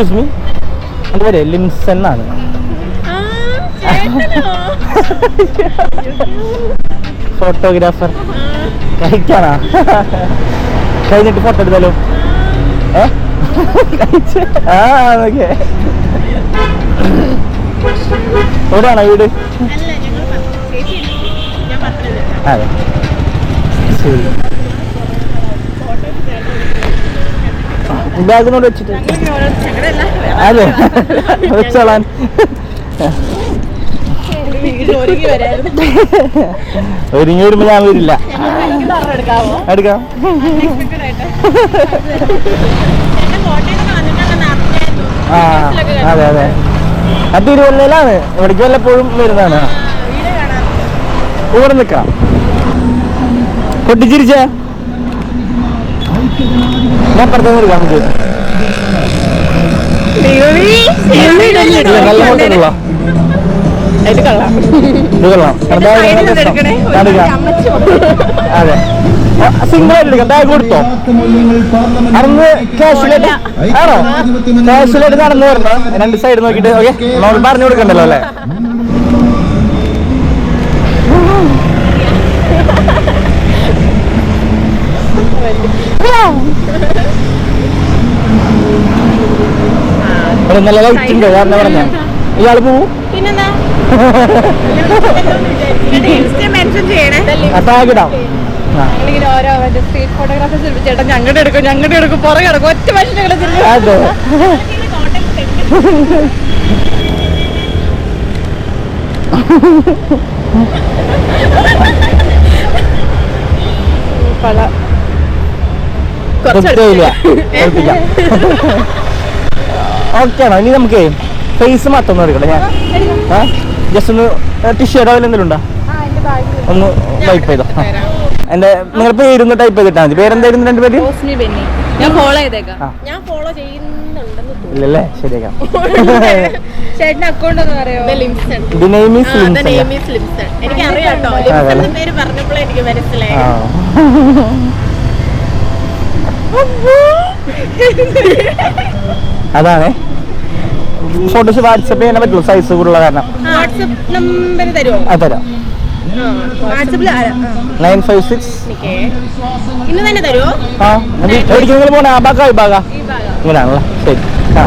Excuse me എന്റെ പേര് ലിംസൺ എന്നാണ്? ഫോട്ടോഗ്രാഫർ കഴിക്കാനാ കഴിഞ്ഞിട്ട് ഫോട്ടോ എടുത്താലോ? ഏ? ആ ഓക്കെ എവിടെയാണോ വീട്? അതെ. ശരി. ബാഗിനോട് വെച്ചിട്ട്. അതെ. വെച്ചോളാൻ. ഒരുങ്ങി വരുമ്പോ ഞാൻ വരില്ല. എടുക്കാം. ആ അതെ അതെ. അത് തിരുവല്ലയിലാണ് ഇവിടേക്ക് വല്ലപ്പോഴും വരുന്നതാണ്. ഇവിടെ നിൽക്കാം. പൊട്ടിച്ചിരിച്ച? ഞാൻ എടുക്കണേ. ഒരു എടുക്കാം അമ്മച്ചി അതെ എടുക്കാം ബാഗ് കൊടുത്തോ അന്ന് ക്യാഷിലായിട്ട് ആണോ ക്യാഷിലായിട്ട് നടന്നു വരണം രണ്ട് സൈഡ് നോക്കിട്ട് ഓക്കെ നമ്മൾ പറഞ്ഞു കൊടുക്കണ്ടല്ലോ അല്ലേ? ഇവിടെ നല്ല ലൈറ്റ് ഉണ്ട് കാരണം പറഞ്ഞ ഇയാൾ പോവും ഫോട്ടോഗ്രാഫേഴ്സ് ചേട്ടൻ ഞങ്ങളുടെ എടുക്കും ഞങ്ങളുടെ എടുക്കും പുറകെ കിടക്കും ഒറ്റ മനുഷ്യനെ അതെ കുഴപ്പമില്ല കുഴപ്പമില്ല ഓക്കെ ആണോ. ഇനി നമുക്ക് ഫേസ് മാത്രം ഒന്ന് എടുക്കട്ടെ. ഞാൻ ആ? ജസ്റ്റ് ഒന്ന് ടിഷ്യൂ ഓയിൽ എന്തെങ്കിലും ഉണ്ടോ? ഒന്ന് ടൈപ്പ് ചെയ്തോ. എന്റെ നിങ്ങൾ പേരൊന്ന് ടൈപ്പ് ചെയ്തിട്ടാ മതി. പേരെന്തായിരുന്നു രണ്ട് പേര്? ഞാൻ ഫോളോ ചെയ്തേക്കാം. ഞാൻ ഫോളോ ചെയ്യുന്നുണ്ടെന്ന് ഇല്ലല്ലേ? ശരിയാക്കാം. ചേട്ടന്റെ അക്കൗണ്ട് ഒന്ന് എനിക്ക് അറിയാട്ടോ പേര് പറഞ്ഞപ്പോഴേ എനിക്ക് മനസ്സിലായി. അതാണ്. ഫോട്ടോസ് വാട്സപ്പ് ചെയ്യാൻ പറ്റുള്ളൂ സൈസ് കൂടുതലുള്ള കാരണം. ആ തരാം. നയൻ ഫൈവ് സിക്സ് ആ. എവിടേക്ക് നിങ്ങൾ പോണേ? ആ ഭാഗ ഈ ഭാഗം. ഇങ്ങനെയാണല്ലോ ശരി. ആ.